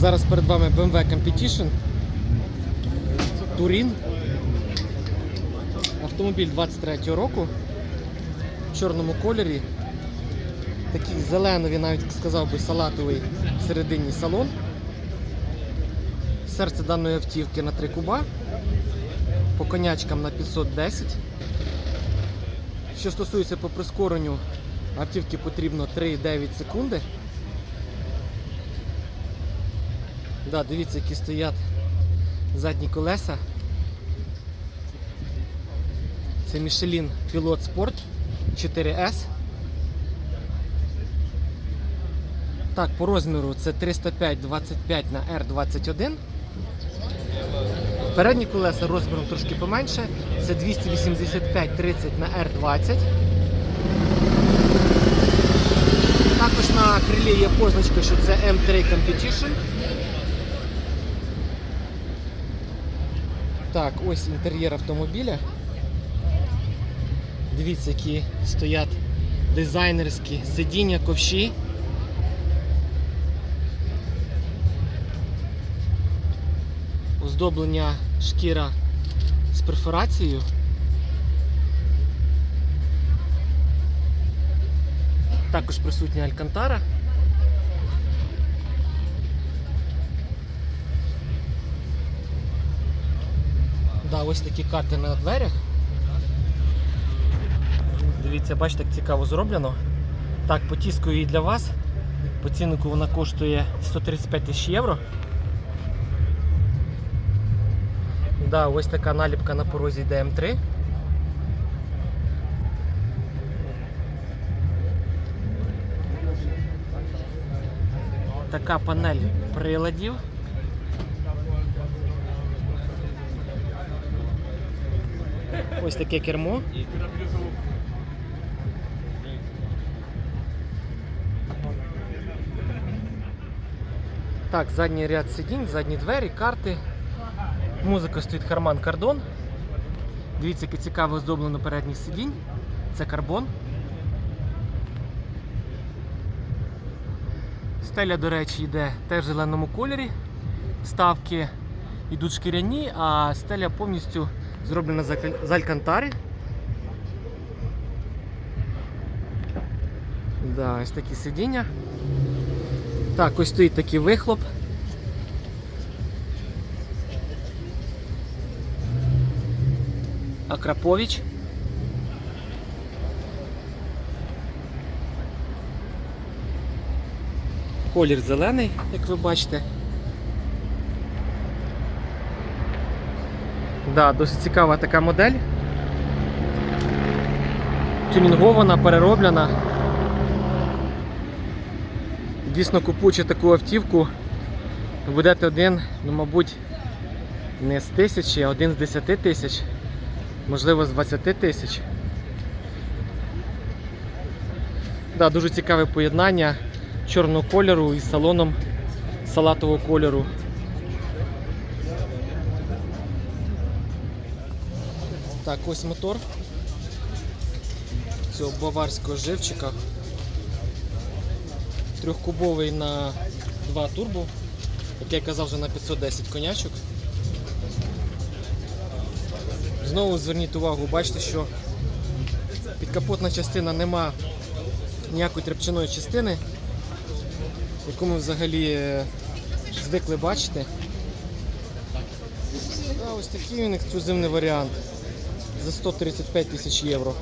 Зараз перед вами BMW Competition. Турін. Автомобіль 23 року. В чорному кольорі. Такий зелений, навіть сказав би салатовий серединний салон. Серце даної автівки на 3 куба. По конячкам на 510. Що стосується по прискоренню, автівки потрібно 3,9 секунди. Да, дивіться, які стоять задні колеса. Це Michelin Pilot Sport 4S. Так, по розміру це 305-25 на R21. Передні колеса розміром трошки поменше. Це 285-30 на R20. Також на крилі є позначка, що це M3 Competition. Так, ось інтер'єр автомобіля. Дивіться, які стоять дизайнерські сидіння, ковші. Оздоблення шкіра з перфорацією. Також присутня алькантара. Да, ось такі карти на дверях. Дивіться, бачите, як цікаво зроблено. Так, потіскую її для вас. По ціннику вона коштує 135 тисяч євро. Да, ось така наліпка на порозі ДМ3. Така панель приладів. Ось таке кермо. Так, задній ряд сидінь, задні двері, карти. Музика стоїть Харман Кардон. Дивіться, яке цікаво оздоблено передніх сидінь. Це карбон. Стеля, до речі, йде теж в зеленому кольорі. Вставки йдуть шкіряні, а стеля повністю зроблена з алькантари. Да, ось такі сидіння. Так, ось стоїть такий вихлоп. Акрапович. Колір зелений, як ви бачите. Да, досить цікава така модель. Тюнінгована, перероблена. Дійсно купуючи таку автівку, будете один, ну, мабуть, не з тисячі, а один з десяти тисяч, можливо, з 20 тисяч. Да, дуже цікаве поєднання чорного кольору із салоном салатового кольору. Так, ось мотор цього баварського живчика. Трьохкубовий на 2 турбо, як я казав, вже на 510 конячок. Знову зверніть увагу, бачите, що підкапотна частина нема ніякої тряпчаної частини, яку ми взагалі е, звикли бачити. А ось такий він ексклюзивний варіант за 135 тисяч євро.